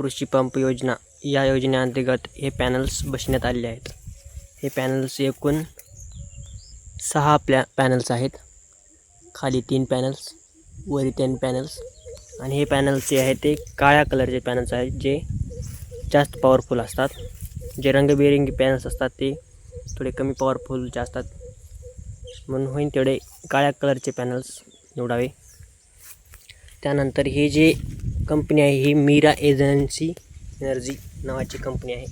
कृषी पंप योजना या योजनेअंतर्गत हे पॅनल्स बसण्यात आलेले आहेत. हे पॅनल्स एकूण सहा प्लॅ पॅनल्स आहेत. खाली तीन पॅनल्स वरी तीन पॅनल्स आणि हे पॅनल्स जे आहेत ते काळ्या कलरचे पॅनल्स आहेत जे जास्त पॉवरफुल असतात. जे रंगबेरंगी पॅनल्स असतात ते थोडे कमी पॉवरफुलचे असतात. म्हणून होईन तेवढे काळ्या कलरचे पॅनल्स निवडावे. त्यानंतर हे जे कंपनी आहे ही मीरा एजन्सी एनर्जी नावाची कंपनी आहे.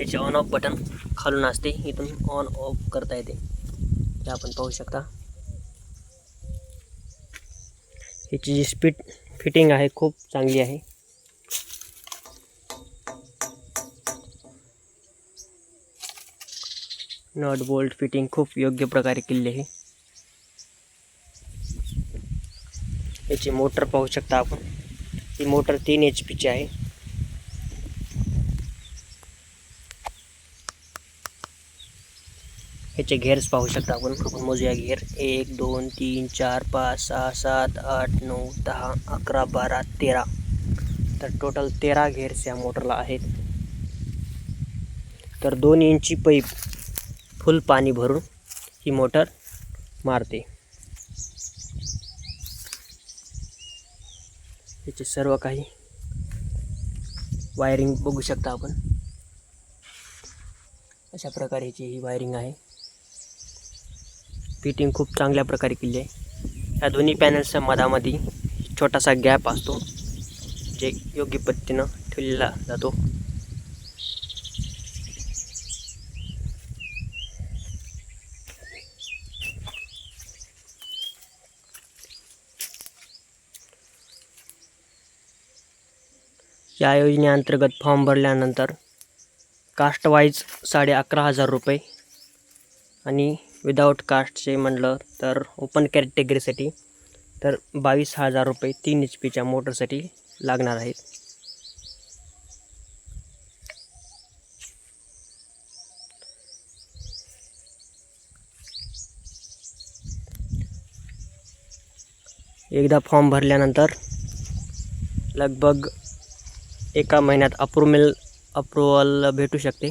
याचे ऑन ऑफ बटन खालून असते. इथून ऑन ऑफ करता येते. हे आपण पाहू शकता. याची जी स्पीड फिटिंग आहे खूप चांगली आहे. नट बोल्ट फिटिंग खूप योग्य प्रकारे केलेली आहे. याची मोटर पाहू शकता आपण. ही मोटर तीन एच पीची आहे. याचे घेर्स पाहू शकता आपण. आपण मोजूया घेर एक दोन तीन चार पाच सहा सात आठ नऊ दहा अकरा बारा तेरा. तर टोटल तेरा घेर्स या मोटरला आहेत. तर दोन इंची पाईप फुल पाणी भरून ही मोटर मारते. याचे सर्व काही वायरिंग बघू शकता आपण. अशा प्रकारेची ही वायरिंग आहे. फिटिंग खूप चांगल्या प्रकारे केली आहे. या दोन्ही पॅनल्सच्या मधामध्ये छोटासा गॅप असतो जे योग्य पद्धतीनं ठेवलेला जातो. या योजनेअंतर्गत फॉर्म भरल्यानंतर कास्टवाईज साडे अकरा हजार रुपये आणि विदाऊट कास्टचे म्हटलं तर ओपन कॅटेगरीसाठी तर बावीस हजार रुपये तीन एच पीच्या मोटरसाठी लागणार आहेत. एकदा फॉर्म भरल्यानंतर लगभग एका महिन्यात अप्रुमेल अप्रुवल भेटू शकते.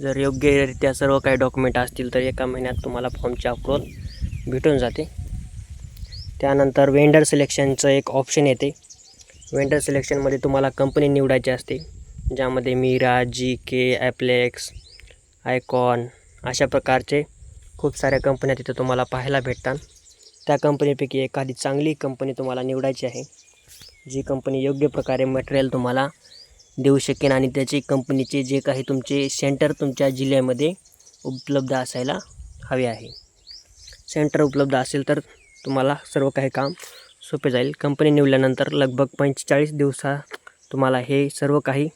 जर योग्यरित्या सर्व काही डॉक्युमेंट असतील तर एका महिन्यात तुम्हाला फॉर्मचे अप्रुवल भेटून जाते. त्यानंतर वेंडर सिलेक्शनचं एक ऑप्शन येते. वेंडर सिलेक्शनमध्ये तुम्हाला कंपनी निवडायची असते. ज्यामध्ये मीरा जी के ॲप्लेक्स आयकॉन अशा प्रकारचे खूप साऱ्या कंपन्या तिथं तुम्हाला पाहायला भेटतात. त्या कंपनीपैकी एखादी चांगली कंपनी तुम्हाला निवडायची आहे. जी कंपनी योग्य प्रकारे मटेरियल तुम्हाला देऊ शकेन आणि त्याचे कंपनीचे जे काही तुमचे सेंटर तुमच्या जिल्ह्यामध्ये उपलब्ध असायला हवे आहे. सेंटर उपलब्ध असेल तर तुम्हाला सर्व काही काम सोपे जाईल. कंपनी निवल्यानंतर लगभग पंचेचाळीस दिवसा तुम्हाला हे सर्व काही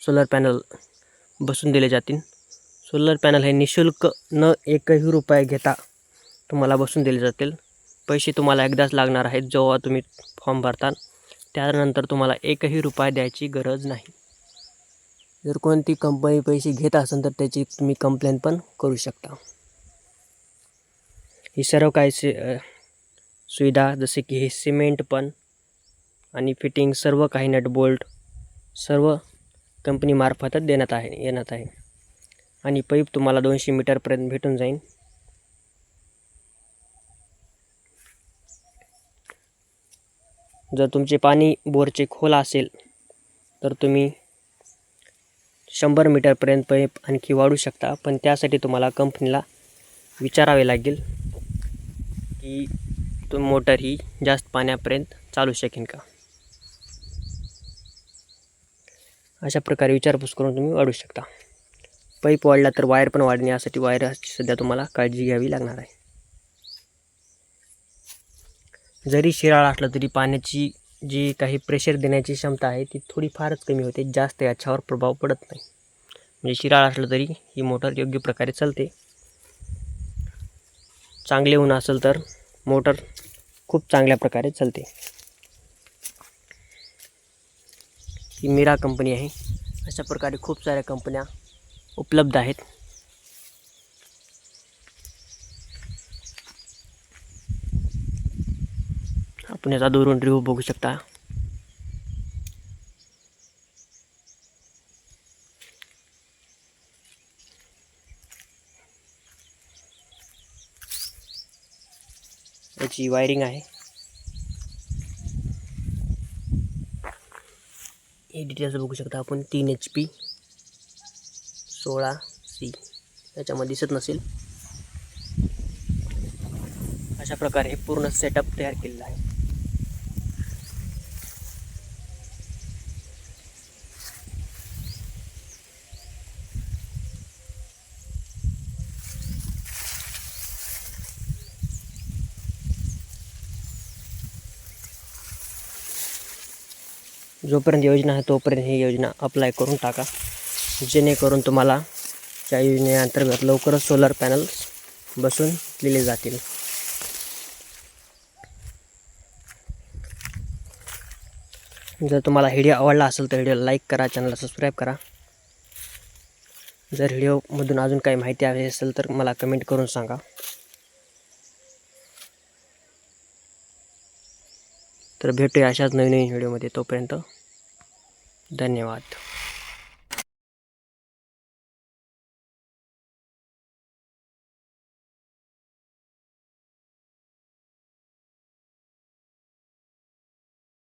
सोलर पॅनल बसून दिले जातील. सोलर पॅनल हे निशुल्क न एकही रुपये घेता तुम्हाला बसून दिले जातील. पैसे तुम्हाला एकदाच लागणार आहेत जेव्हा तुम्ही फॉर्म भरता त्यानंतर तुम्हाला एकही रुपया द्यायची गरज नाही. जर कोणती कंपनी पैसे घेत असेल तर त्याची तुम्ही कंप्लेंट पण करू शकता. ही सर्व काही से सुविधा जसे की हे सिमेंट पण आणि फिटिंग सर्व काही नट बोल्ट सर्व कंपनीमार्फतच देण्यात आहे येण्यात आहे. आणि पाईप तुम्हाला दोनशे मीटरपर्यंत भेटून जाईल. जर तुमचे पाणी बोरचे खोल असेल तर तुम्ही शंभर मीटरपर्यंत पाईप आणखी वाढू शकता. पण त्यासाठी तुम्हाला कंपनीला विचारावे लागेल की तुम मोटर ही जास्त पाण्यापर्यंत चालू शकेन का? अशा प्रकारे विचारपूस करून तुम्ही वाढू शकता. पाईप वाढला तर वायर पण वाढणे यासाठी वायर सध्या तुम्हाला काळजी घ्यावी लागणार आहे. जरी शिराळ असलं तरी पाण्याची जी काही प्रेशर देण्याची क्षमता आहे ती थोडी फारच कमी होते. जास्त याच्यावर प्रभाव पडत नाही. म्हणजे शिराळ असलं तरी ही मोटर योग्य प्रकारे चालते. चांगले ऊन असेल तर मोटर खूप चांगल्या प्रकारे चालते. ही मिरा कंपनी आहे. अशा प्रकारे खूप साऱ्या कंपन्या उपलब्ध आहेत. पुण्याचा दुरून दोरून रिव्ह्यू बघू शकता. याची वायरिंग आहे. हे डिटेल्स बघू शकता आपण. तीन एच पी सोळा सी याच्यामध्ये दिसत नसेल. अशा प्रकारे पूर्ण सेटअप तयार केलेला आहे. जोपर्यंत योजना आहे तोपर्यंत ही योजना अप्लाय करून टाका. जेणेकरून तुम्हाला त्या योजनेअंतर्गत लवकरच सोलर पॅनल्स बसून दिले जातील. जर तुम्हाला व्हिडिओ आवडला असेल तर व्हिडिओला लाईक करा चॅनलला सबस्क्राईब करा. जर व्हिडिओमधून अजून काही माहिती हवी असेल तर मला कमेंट करून सांगा. तर भेटूया अशाच नवीन नवीन व्हिडिओमध्ये तोपर्यंत. धन्यवाद.